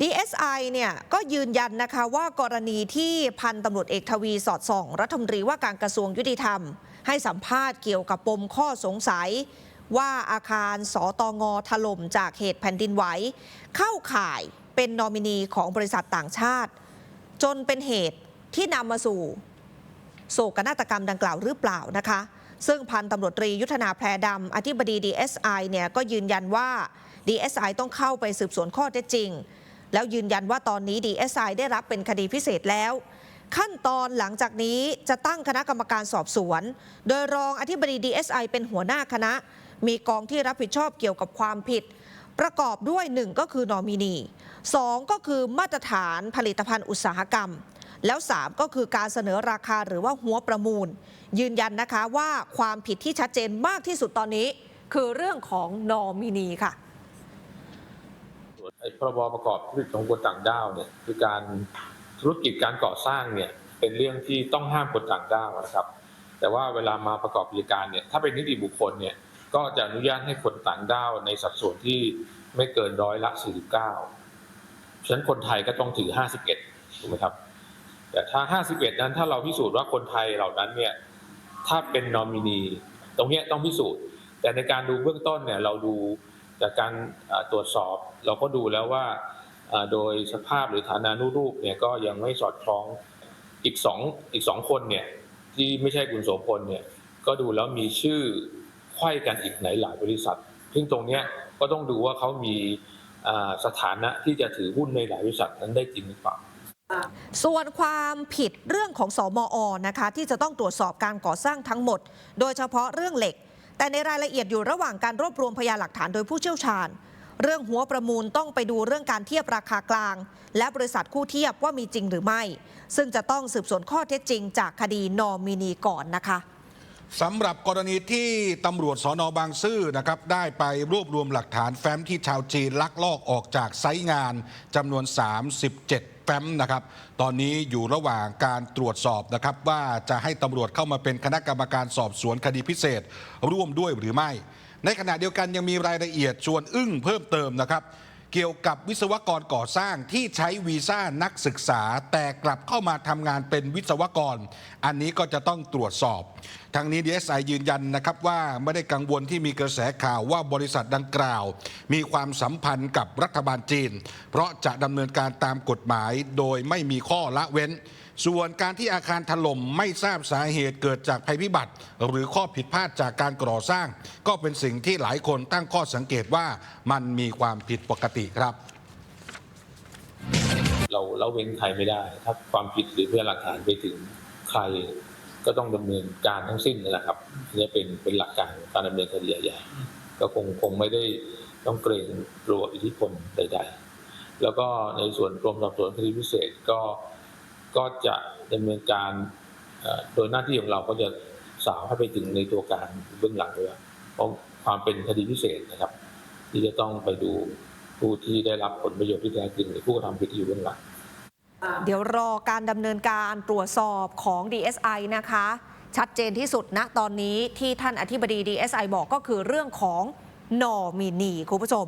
DSI เนี่ยก็ยืนยันนะคะว่ากรณีที่พันตำรวจเอกทวีสอดส่อง รัฐมนตรีว่าการกระทรวงยุติธรรม ให้สัมภาษณ์เกี่ยวกับปมข้อสงสัย ว่าอาคารสตงถล่มจากเหตุแผ่นดินไหว เข้าข่ายเป็นนอมินีของบริษัทต่างชาติ จนเป็นเหตุที่นำมาสู่ โศกนาฏกรรมดังกล่าวหรือเปล่านะคะ ซึ่งพันตำรวจตรียุทธนาแพรดำอธิบดี DSI เนี่ยก็ยืนยันว่า DSI ต้องเข้าไปสืบสวนข้อเท็จจริง แล้วยืนยันว่าตอนนี้ DSI ไอได้รับเป็นคดีพิเศษแล้ว ขั้นตอนหลังจากนี้จะตั้งคณะกรรมการสอบสวน โดยรองอธิบดี DSI เป็นหัวหน้าคณะ มีกองที่รับผิดชอบเกี่ยวกับความผิด ประกอบด้วย 1 ก็คือนอมินี 2 ก็คือมาตรฐานผลิตภัณฑ์อุตสาหกรรม แล้ว 3 ก็คือการเสนอราคาหรือว่าหัวประมูล ยืนยันนะคะว่าความผิดที่ชัดเจนมากที่สุดตอนนี้ คือเรื่องของนอมินีค่ะ ไอ้พรบประกอบธุรกิจของคนต่างด้าวเนี่ยคือการธุรกิจการก่อสร้างเนี่ยเป็นเรื่องที่ต้องห้ามคนต่างด้าวนะครับ แต่ว่าเวลามาประกอบกิจการเนี่ยถ้าเป็นนิติบุคคลเนี่ยก็จะอนุญาตให้คนต่างด้าวในสัดส่วนที่ไม่เกินร้อยละ49ฉะนั้นคนไทยก็ต้องถือ 51ถูกไหมครับแต่ถ้า 51 นั้นถ้าเราพิสูจน์ว่าคนไทยเหล่านั้นเนี่ยถ้าเป็นนอมินี ตรงนี้ต้องพิสูจน์ แต่ในการดูเบื้องต้นเนี่ยเราดู จากการตรวจสอบเราก็ดูแล้วว่าโดยสภาพหรือฐานานุรูปเนี่ยก็ยังไม่สอดคล้องอีกสองอีกสองคนเนี่ยที่ไม่ใช่คุณโสพลเนี่ยก็ดูแล้วมีชื่อไขว้กันอีกไหนหลายบริษัท ซึ่งตรงเนี้ยก็ต้องดูว่าเขามีสถานะที่จะถือหุ้นในหลายบริษัทนั้นได้จริงหรือเปล่าส่วนความผิดเรื่องของสอมอนะคะ ที่จะต้องตรวจสอบการก่อสร้างทั้งหมด โดยเฉพาะเรื่องเหล็ก แต่ในรายละเอียดอยู่ระหว่างการรวบรวมพยานหลักฐานโดยผู้เชี่ยวชาญ เรื่องหัวประมูลต้องไปดูเรื่องการเทียบราคากลาง และบริษัทคู่เทียบว่ามีจริงหรือไม่ ซึ่งจะต้องสืบสวนข้อเท็จจริงจากคดีนอมินีก่อนนะคะสำหรับกรณีที่ตำรวจสอนอบางซื่อนะครับได้ไปรวบรวมหลักฐานแฟ้มที่ชาวจีนลักลอบออกจากไซต์งานจำนวน 37 ฟ้มนะครับตอนนี้อยู่ระหว่างการตรวจสอบนะครับว่าจะให้ตำรวจเข้ามาเป็นคณะกรรมการสอบสวนคดีพิเศษ ร่วมด้วยหรือไม่ ในขณะเดียวกันยังมีรายละเอียดชวนอึ้งเพิ่มเติมนะครับ เกี่ยวกับวิศวกรก่อสร้างที่ใช้วีซ่านักศึกษา แต่กลับเข้ามาทำงานเป็นวิศวกร อันนี้ก็จะต้องตรวจสอบ ทางนี้ DSI ยืนยันนะครับว่าไม่ได้กังวลที่มีกระแสข่าวว่าบริษัทดังกล่าว มีความสัมพันธ์กับรัฐบาลจีน เพราะจะดำเนินการตามกฎหมายโดยไม่มีข้อละเว้นส่วนการที่อาคารถล่มไม่ทราบสาเหตุเกิดจากภัยพิบัติ หรือข้อผิดพลาดจากการก่อสร้าง ก็เป็นสิ่งที่หลายคนตั้งข้อสังเกตว่ามันมีความผิดปกติครับ เราเราเว้นใครไม่ได้ ถ้าความผิดหรือพยานหลักฐานไปถึงใครก็ต้องดำเนินการทั้งสิ้นนั่นแหละครับนี่เป็นเป็นหลักการการดำเนินคดีใหญ่ๆก็คงคงไม่ได้ต้องเกรงกลัวอิทธิพลใด ๆ แล้วก็ในส่วนกรมสอบสวนคดีพิเศษก็ก็จะดำเนินการโดยหน้าที่ของเราก็จะสาวให้ไปถึงในตัวการเบื้องหลังด้วยเพราะความเป็นคดีพิเศษนะครับ ที่จะต้องไปดู ผู้ที่ได้รับผลประโยชน์ที่แท้จริงหรือผู้กระทำผิดที่อยู่เบื้องหลังเดี๋ยวรอการดำเนินการตรวจสอบของ DSI นะคะ ชัดเจนที่สุดณตอนนี้ที่ท่านอธิบดี DSI บอกก็คือเรื่องของนอมินีคุณผู้ชม